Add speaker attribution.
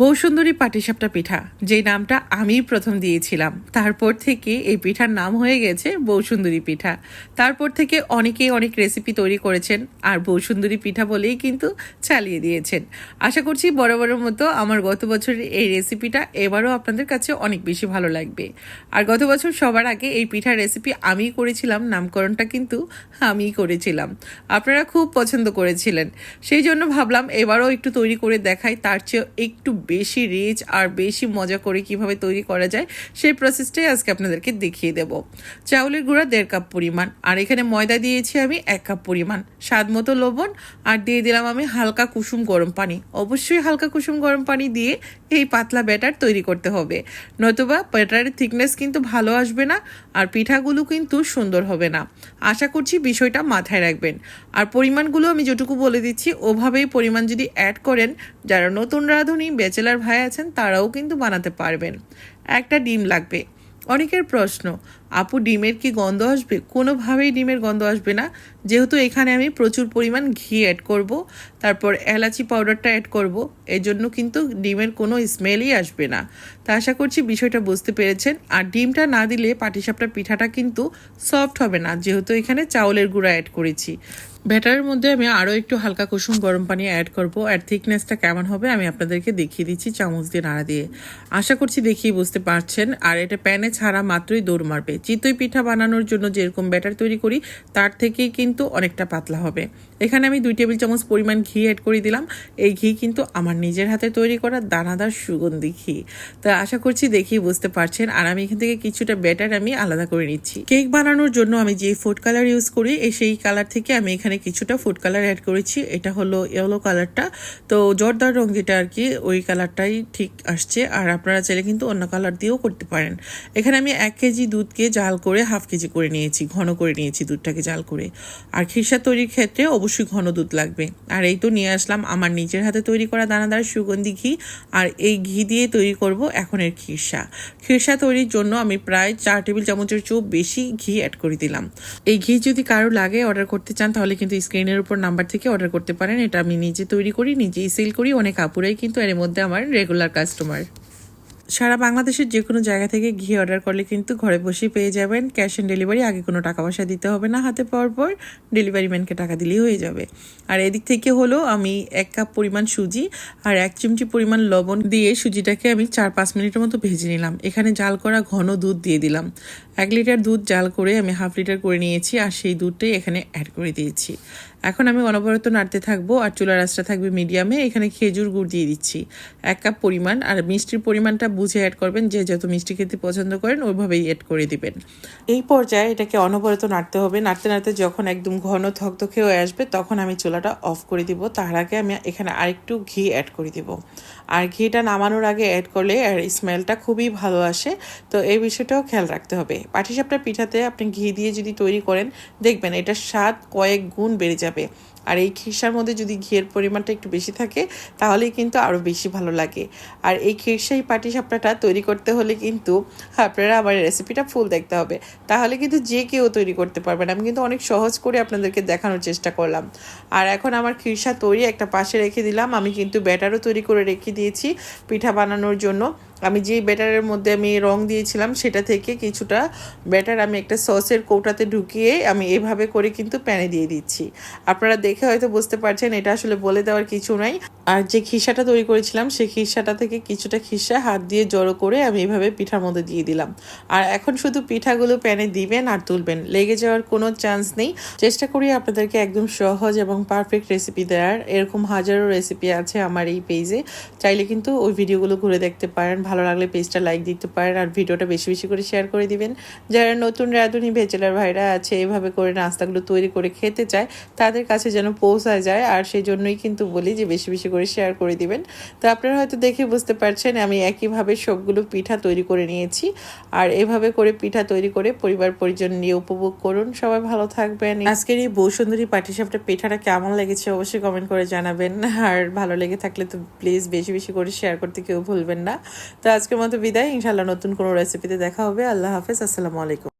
Speaker 1: বৌসুন্দরী পাটিসাপটা পিঠা, যেই নামটা আমি প্রথম দিয়েছিলাম। তারপর থেকে এই পিঠার নাম হয়ে গেছে বৌসুন্দরী পিঠা। তারপর থেকে অনেকেই অনেক রেসিপি তৈরি করেছেন আর বৌসুন্দরী পিঠা বলেই কিন্তু চালিয়ে দিয়েছেন। আশা করছি বরাবরের মতো আমার গত বছরের এই রেসিপিটা এবারও আপনাদের কাছে অনেক বেশি ভালো লাগবে। আর গত বছর সবার আগে এই পিঠার রেসিপি আমিই করেছিলাম, নামকরণটা কিন্তু আমিই করেছিলাম। আপনারা খুব পছন্দ করেছিলেন। সেই জন্য ভাবলাম এবারও একটু তৈরি করে দেখাই, তার চেয়ে একটু বেশি রিচ আর বেশি মজা করে কীভাবে তৈরি করা যায়, সেই প্রসেসটাই আজকে আপনাদেরকে দেখিয়ে দেব। চাউলের গুঁড়া দেড় কাপ পরিমাণ, আর এখানে ময়দা দিয়েছি আমি এক কাপ পরিমাণ। স্বাদ মতো লবণ, আর দিয়ে দিলাম আমি হালকা কুসুম গরম পানি। অবশ্যই হালকা কুসুম গরম পানি দিয়ে এই পাতলা ব্যাটার তৈরি করতে হবে। নতুবা ব্যাটারের থিকনেস কিন্তু ভালো আসবে না, আর পিঠাগুলো কিন্তু সুন্দর হবে না। আশা করছি বিষয়টা মাথায় রাখবেন। আর পরিমাণগুলো আমি যেটুকু বলে দিচ্ছি, ওভাবেই পরিমাণ যদি অ্যাড করেন, যারা নতুন রাঁধুনি ব্যাচেলার ভাই আছেন, তারাও কিন্তু বানাতে পারবেন। একটা ডিম লাগবে। অনেকের প্রশ্ন, আপু, ডিমের কি গন্ধ আসবে? কোনোভাবেই ডিমের গন্ধ আসবে না। যেহেতু এখানে আমি প্রচুর পরিমাণ ঘি অ্যাড করব। তারপর এলাচি পাউডারটা অ্যাড করব। এর জন্য কিন্তু ডিমের কোনো স্মেলই আসবে না। তা আশা করছি বিষয়টা বুঝতে পেরেছেন। আর ডিমটা না দিলে পাটিসাপটা পিঠাটা কিন্তু সফট হবে না, যেহেতু এখানে চাউলের গুঁড়া অ্যাড করেছি। ব্যাটারের মধ্যে আমি আরও একটু হালকা কুসুম গরম পানি অ্যাড করব। আর থিকনেসটা কেমন হবে আমি আপনাদেরকে দেখিয়ে দিচ্ছি চামচ দিয়ে নাড়া দিয়ে। আশা করছি দেখিয়ে বুঝতে পারছেন। আর এটা প্যানে ছাড়া মাত্রই দৌড় মারবে। চিতই পিঠা বানানোর জন্য যেরকম ব্যাটার তৈরি করি, তার থেকেই কিন্তু অনেকটা পাতলা হবে। এখানে আমি দুই টেবিল চামচ পরিমাণ ঘি অ্যাড করে দিলাম। এই ঘি কিন্তু আমার নিজের হাতে তৈরি করা দানাদার সুগন্ধি ঘি। তা আশা করছি দেখি বুঝতে পারছেন। আর আমি এখান থেকে কিছুটা ব্যাটার আমি আলাদা করে নিচ্ছি। কেক বানানোর জন্য আমি যে ফুড কালার ইউজ করি সেই কালার থেকে আমি এখানে কিছুটা ফুড কালার অ্যাড করেছি। এটা হলো ইয়েলো কালারটা তো জর্দার রং যেটা আর কি, ওই কালারটাই ঠিক আসছে। আর আপনারা চাইলে কিন্তু অন্য কালার দিয়েও করতে পারেন। এখানে আমি এক কেজি দুধকে জাল করে হাফ কেজি করে নিয়েছি। ঘন করে নিয়েছি দুধটাকে জাল করে। আর খিরসা তৈরির ক্ষেত্রে অবশ্যই ঘন দুধ লাগবে। আর এই তো নিয়ে আসলাম। আমার নিজের হাতে তৈরি করা দানাদার সুগন্ধি ঘি আর এই ঘি দিয়ে তৈরি করব এখন এর খিরসা। খিরসা তৈরির জন্য আমি প্রায় চার টেবিল চামচের চেয়েও বেশি ঘি অ্যাড করে দিলাম। এই ঘি যদি কারও লাগে অর্ডার করতে চান, তাহলে কিন্তু স্ক্রিনের উপর নাম্বার থেকে অর্ডার করতে পারেন। এটা আমি নিজে তৈরি করি, নিজেই সেল করি। অনেক আপুরাই কিন্তু এর মধ্যে আমার রেগুলার কাস্টমার সারা বাংলাদেশের যে কোনো জায়গা থেকে ঘি অর্ডার করলে কিন্তু ঘরে বসেই পেয়ে যাবেন। ক্যাশ অন ডেলিভারি, আগে কোনো টাকা পয়সা দিতে হবে না হাতে পাওয়ার পর। ডেলিভারি ম্যানকে টাকা দিলেই হয়ে যাবে। আর এদিক থেকে হলো, আমি এক কাপ পরিমাণ সুজি আর এক চিমটি পরিমাণ লবণ দিয়ে সুজিটাকে আমি চার পাঁচ মিনিটের মতো ভেজে নিলাম। এখানে জাল করা ঘন দুধ দিয়ে দিলাম। এক লিটার দুধ জাল করে আমি হাফ লিটার করে নিয়েছি আর সেই দুধটাই এখানে অ্যাড করে দিয়েছি। এখন আমি অনবরত নাড়তে থাকব আর চুলার আঁচটা থাকবে মিডিয়ামে এখানে খেজুর গুড় দিয়ে দিচ্ছি। এক কাপ পরিমাণ আর মিষ্টির পরিমাণটা বুঝে অ্যাড করবেন যে যত মিষ্টি খেতে পছন্দ করেন ওইভাবেই অ্যাড করে দিবেন। এই পর্যায়ে এটাকে অনবরত নাড়তে হবে। নাড়তে নাড়তে যখন একদম ঘন থকথকে হয়ে আসবে তখন আমি চুলাটা অফ করে দিব। তার আগে আমি এখানে আরেকটু ঘি অ্যাড করে দিব। আর ঘিটা নামানোর আগে অ্যাড করলে আর স্মেলটা খুবই ভালো আসে। তো এই বিষয়টাও খেয়াল রাখতে হবে। পাটিসাপটা পিঠাতে আপনি ঘি দিয়ে যদি তৈরি করেন, দেখবেন এটার স্বাদ কয়েক গুণ বেড়ে যাবে। আর এই খিরসার মধ্যে যদি ঘিয়ের পরিমাণটা একটু বেশি থাকে, তাহলেই কিন্তু আরও বেশি ভালো লাগে। আর এই খিরসাই পাটিসাপটাটা তৈরি করতে হলে কিন্তু আপনারা আমার রেসিপিটা ফুল দেখতে হবে। তাহলে কিন্তু যে কেউ তৈরি করতে পারবেন আমি কিন্তু অনেক সহজ করে আপনাদেরকে দেখানোর চেষ্টা করলাম। আর এখন আমার খিরসা তৈরি একটা পাশে রেখে দিলাম। আমি কিন্তু ব্যাটারও তৈরি করে রেখে দিয়েছি পিঠা বানানোর জন্য। আমি যে ব্যাটারের মধ্যে আমি রং দিয়েছিলাম, সেটা থেকে কিছুটা ব্যাটার আমি একটা সসের কৌটাতে ঢুকিয়ে আমি এভাবে করে কিন্তু প্যানে দিয়ে দিচ্ছি। আপনারা দেখে হয়তো বুঝতে পারছেন, এটা আসলে বলে দেওয়ার কিছু নাই। আর যে খিসাটা তৈরি করেছিলাম সেই খিসাটা থেকে কিছুটা খিসা হাত দিয়ে জড়ো করে আমি এভাবে পিঠার মধ্যে দিয়ে দিলাম। আর এখন শুধু পিঠাগুলো প্যানে দিবেন আর তুলবেন, লেগে যাওয়ার কোনো চান্স নেই। চেষ্টা করি আপনাদেরকে একদম সহজ এবং পারফেক্ট রেসিপি দেওয়ার। এরকম হাজারো রেসিপি আছে আমার এই পেজে। চাইলে কিন্তু ওই ভিডিওগুলো ঘুরে দেখতে পারেন ভালো লাগলে পেজটা লাইক দিতে পারেন আর ভিডিওটা বেশি বেশি করে শেয়ার করে দিবেন। যারা নতুন রাঁধুনি ভেজেলার ভাইরা আছে, এভাবে করে নাস্তাগুলো তৈরি করে খেতে চায়, তাদের কাছে যেন পৌঁছায় যায়। আর সেই জন্যই কিন্তু বলি যে বেশি বেশি করে শেয়ার করে দিবেন। তো আপনারা হয়তো দেখে বুঝতে পারছেন, আমি একইভাবে সবগুলো পিঠা তৈরি করে নিয়েছি। আর এভাবে করে পিঠা তৈরি করে পরিবার পরিজন নিয়ে উপভোগ করুন। সবাই ভালো থাকবেন। আজকের এই বৌসুন্দরী পাটিসাপটা পিঠাটা কেমন লেগেছে অবশ্যই কমেন্ট করে জানাবেন। আর ভালো লেগে থাকলে তো প্লিজ বেশি বেশি করে শেয়ার করতে কেউ ভুলবেন না। তো আজকের মতো বিদায়। ইনশাল্লাহ নতুন কোনো রেসিপিতে দেখা হবে। আল্লাহ হাফেজ। আসসালামু আলাইকুম।